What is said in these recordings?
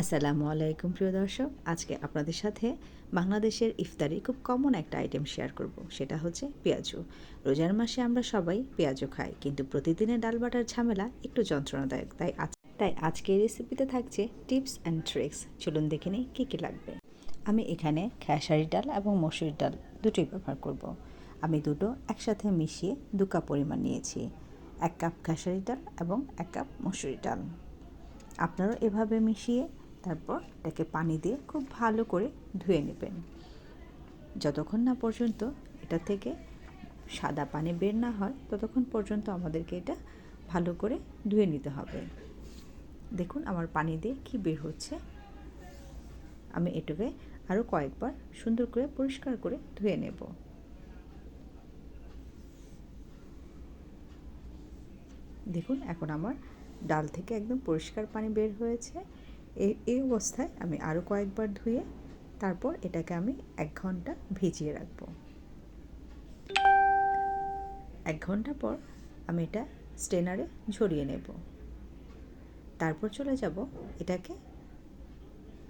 আসসালামু আলাইকুম, প্রিয় দর্শক। আজকে আপনাদের সাথে বাংলাদেশের ইফতারি খুব কমন একটা আইটেম শেয়ার করব। সেটা হচ্ছে পেঁয়াজু। রোজার মাসে আমরা সবাই পেঁয়াজু খাই, কিন্তু প্রতিদিনের ডাল বাটার ঝামেলা একটু যন্ত্রণাদায়ক, তাই আজ তাই আজকের রেসিপিতে থাকছে টিপস অ্যান্ড ট্রিক্স চলুন দেখে নিই কী কী লাগবে। আমি এখানে খেসারি ডাল এবং মসুরির ডাল দুটোই ব্যবহার করব। আমি দুটো একসাথে মিশিয়ে দু কাপ পরিমাণ নিয়েছি। এক কাপ খেসারি ডাল এবং এক কাপ মসুরির ডাল। আপনারাও এভাবে মিশিয়ে তারপর এটাকে পানি দিয়ে খুব ভালো করে ধুয়ে নেবেন। যতক্ষণ না পর্যন্ত এটা থেকে সাদা পানি বের না হয়, ততক্ষণ পর্যন্ত আমাদেরকে এটা ভালো করে ধুয়ে নিতে হবে। দেখুন আমার পানি দিয়ে কি বের হচ্ছে। আমি এটাকে আরও কয়েকবার সুন্দর করে পরিষ্কার করে ধুয়ে নেব। দেখুন এখন আমার ডাল থেকে একদম পরিষ্কার পানি বের হয়েছে। এই এই অবস্থায় আমি আরও কয়েকবার ধুয়ে তারপর এটাকে আমি এক ঘণ্টা ভিজিয়ে রাখব। এক ঘণ্টা পর আমি এটা স্টেনারে ঝরিয়ে নেব। তারপর চলে যাব এটাকে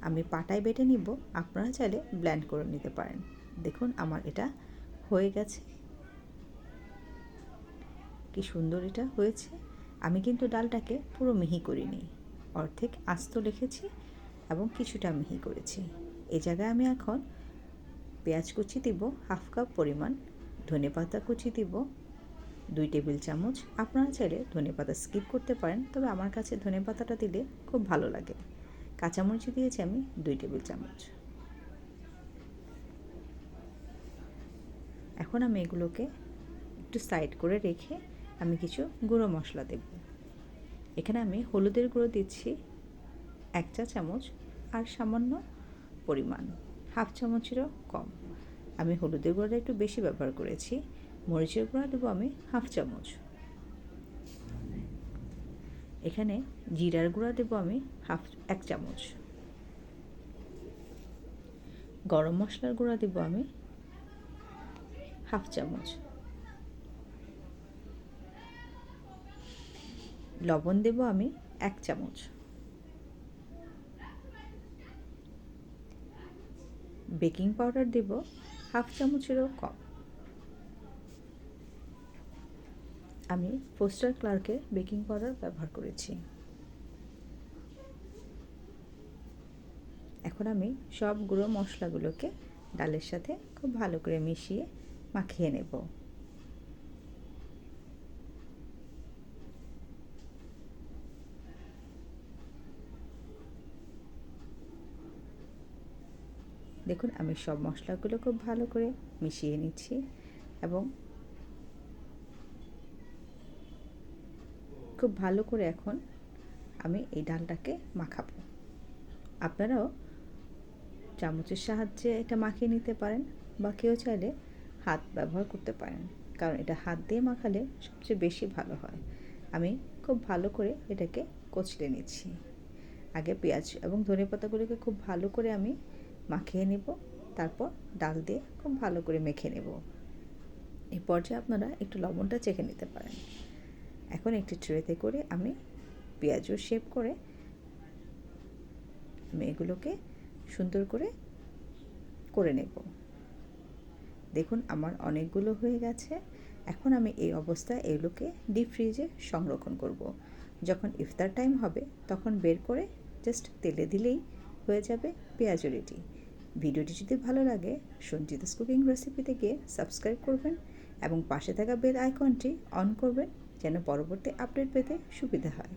আমি পাটায় বেটে নিব। আপনারা চাইলে ব্ল্যান্ড করে নিতে পারেন। দেখুন আমার এটা হয়ে গেছে। কি সুন্দর এটা হয়েছে। আমি কিন্তু ডালটাকে পুরো মিহি করিনি। অর্ধেক আস্ত রেখেছি এবং কিছুটা মিহি করেছি। এ জায়গায় আমি এখন পেঁয়াজ কুচি দিব, হাফ কাপ পরিমাণ ধনে পাতা কুচি দিব, দুই টেবিল চামচ। আপনারা চাইলে ধনে পাতা স্কিপ করতে পারেন, তবে আমার কাছে ধনে পাতাটা দিলে খুব ভালো লাগে। কাঁচামরিচ দিয়েছি আমি দুই টেবিল চামচ। এখন আমি এগুলোকে একটু সাইড করে রেখে আমি কিছু গুঁড়ো মশলা দেব। এখানে আমি হলুদের গুঁড়ো দিচ্ছি এক চা চামচ আর সামান্য পরিমাণ, হাফ চামচেরও কম। আমি হলুদের গুঁড়োটা একটু বেশি ব্যবহার করেছি, মরিচের গুঁড়া দেবো আমি হাফ চামচ। এখানে জিরার গুঁড়া দেবো আমি হাফ, এক চামচ। গরম মশলার গুঁড়া দেবো আমি হাফ চামচ। লবণ দেব আমি এক চামচ। বেকিং পাউডার দেব হাফ চামচেরও কম। আমি ফোস্টার ক্লার্কের বেকিং পাউডার ব্যবহার করেছি। এখন আমি সব গুঁড়ো মশলাগুলোকে ডালের সাথে খুব ভালো করে মিশিয়ে মাখিয়ে নেব। দেখুন, আমি সব মশলাগুলো খুব ভালো করে মিশিয়ে নিচ্ছি এবং খুব ভালো করে এখন আমি এই ডালটাকে মাখাবো। আপনারাও চামচের সাহায্যে এটা মাখিয়ে নিতে পারেন বা কেউ চাইলে হাত ব্যবহার করতে পারেন, কারণ এটা হাত দিয়ে মাখালে সবচেয়ে বেশি ভালো হয়। আমি খুব ভালো করে এটাকে কচলে নিচ্ছি। আগে পেঁয়াজ এবং ধনে পাতাগুলোকে খুব ভালো করে আমি মাখিয়ে নেব, তারপর ডাল দিয়ে খুব ভালো করে মেখে নেব। এই পর্যায়ে আপনারা একটু লবণটা চেখে নিতে পারেন। এখন একটি ট্রেতে করে আমি পেঁয়াজও শেপ করে আমি এগুলোকে সুন্দর করে করে নেব। দেখুন, আমার অনেকগুলো হয়ে গেছে। এখন আমি এই অবস্থায় এগুলোকে ডিপ ফ্রিজে সংরক্ষণ করব। যখন ইফতার টাইম হবে, তখন বের করে জাস্ট তেলে দিলেই হয়ে যাবে পেঁয়াজ রেডি। ভিডিওটি যদি ভালো লাগে সঞ্জিতাস কুকিং রেসিপিতে গিয়ে সাবস্ক্রাইব করবেন এবং পাশে থাকা বেল আইকনটি অন করবেন যেন পরবর্তী আপডেট পেতে সুবিধা হয়।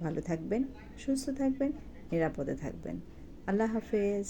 ভালো থাকবেন, সুস্থ থাকবেন, নিরাপদে থাকবেন। আল্লাহ হাফেজ।